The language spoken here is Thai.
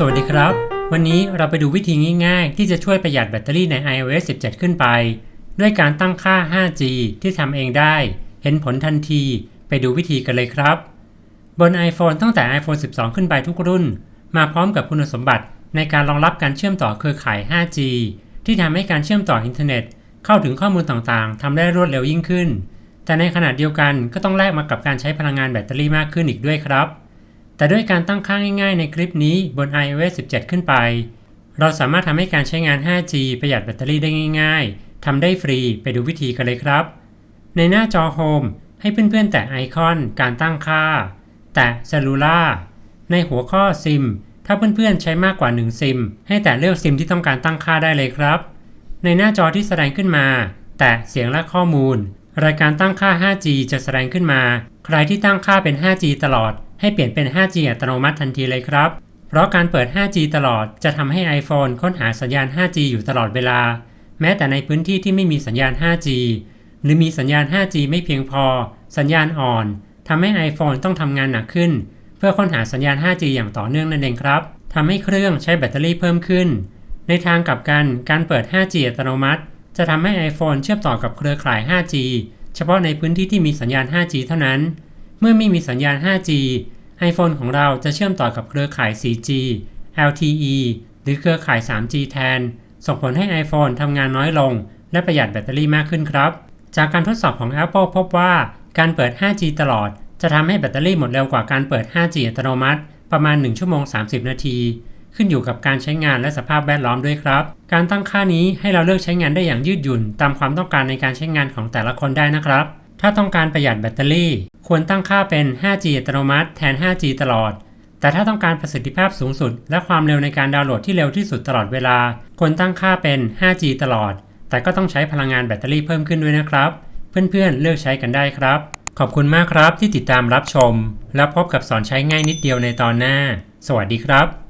สวัสดีครับ วันนี้เราไปดูวิธีง่าย ๆ ที่จะช่วยประหยัดแบตเตอรี่ใน iOS 17 ขึ้นไป ด้วยการตั้งค่า 5G ที่ทำเองได้ เห็นผลทันที ไปดูวิธีกันเลยครับ บน iPhone ตั้งแต่ iPhone 12 ขึ้นไปทุกรุ่น มาพร้อมกับคุณสมบัติในการรองรับการเชื่อมต่อเครือข่าย 5G ที่ทำให้การเชื่อมต่ออินเทอร์เน็ต เข้าถึงข้อมูลต่างๆทำได้รวดเร็วยิ่งขึ้น แต่ในขณะเดียวกันก็ต้องแลกมากับการใช้พลังงานแบตเตอรี่มากขึ้นอีกด้วยครับ แต่ด้วยการตั้งค่าง่ายๆในคลิปนี้บน iOS 17 ขึ้นไป เราสามารถทำให้การใช้งาน 5G ประหยัดแบตเตอรี่ได้ง่าย ๆทำได้ฟรีไปดูวิธีกันเลยครับ ในหน้าจอโฮมให้เพื่อนๆ แตะไอคอนการตั้งค่า แตะ Cellular ในหัวข้อซิมถ้าเพื่อนๆ ใช้มากกว่า 1 ซิม ให้แตะเลือกซิมที่ต้องการตั้งค่าได้เลยครับ ในหน้าจอที่แสดงขึ้นมา แตะเสียงและข้อมูล รายการตั้งค่า 5G จะแสดงขึ้นมา ใครที่ตั้งค่าเป็น 5G ตลอด ให้เปลี่ยนเป็น 5G อัตโนมัติทันทีเลยครับ เพราะการเปิด 5G ตลอดจะทำให้ iPhone ค้นหาสัญญาณ 5G อยู่ตลอดเวลา แม้แต่ในพื้นที่ที่ไม่มีสัญญาณ 5G หรือมีสัญญาณ 5G ไม่เพียงพอ สัญญาณอ่อนทำให้ iPhone ต้องทำงานหนักขึ้น เพื่อค้นหาสัญญาณ 5G อย่างต่อเนื่องนั่นเองครับทำให้เครื่องใช้แบตเตอรี่เพิ่มขึ้น ในทางกลับกันการเปิด 5G อัตโนมัติ จะทำให้ iPhone เชื่อมต่อกับเครือข่าย 5G เฉพาะในพื้นที่ที่มีสัญญาณ 5G เท่านั้น เมื่อไม่มีสัญญาณ 5G iPhone ของเราจะเชื่อมต่อกับเครือข่าย 4G LTE หรือเครือข่าย 3G แทน ส่งผลให้ iPhone ทำงานน้อยลง และประหยัดแบตเตอรี่มากขึ้นครับ จากการทดสอบของ Apple พบว่าการเปิด 5G ตลอด จะทำให้แบตเตอรี่หมดเร็วกว่าการเปิด 5G อัตโนมัติ ประมาณ 1 ชั่วโมง 30 นาที ขึ้นอยู่กับการใช้งานและสภาพแวดล้อมด้วยครับ การตั้งค่านี้ให้เราเลือกใช้งานได้อย่างยืดหยุ่น ตามความต้องการในการใช้งานของแต่ละคนได้นะครับ ถ้าต้องการประหยัดแบตเตอรี่ ควรตั้งค่าเป็น 5G อัตโนมัติแทน 5G ตลอด แต่ถ้าต้องการประสิทธิภาพสูงสุด และความเร็วในการดาวน์โหลดที่เร็วที่สุดตลอดเวลา ควรตั้งค่าเป็น 5G ตลอด แต่ก็ต้องใช้พลังงานแบตเตอรี่เพิ่มขึ้นด้วยนะครับ เพื่อนๆเลือกใช้กันได้ครับขอบคุณมากครับที่ติดตามรับชม แล้วพบกับสอนใช้ง่ายนิดเดียวในตอนหน้า สวัสดีครับ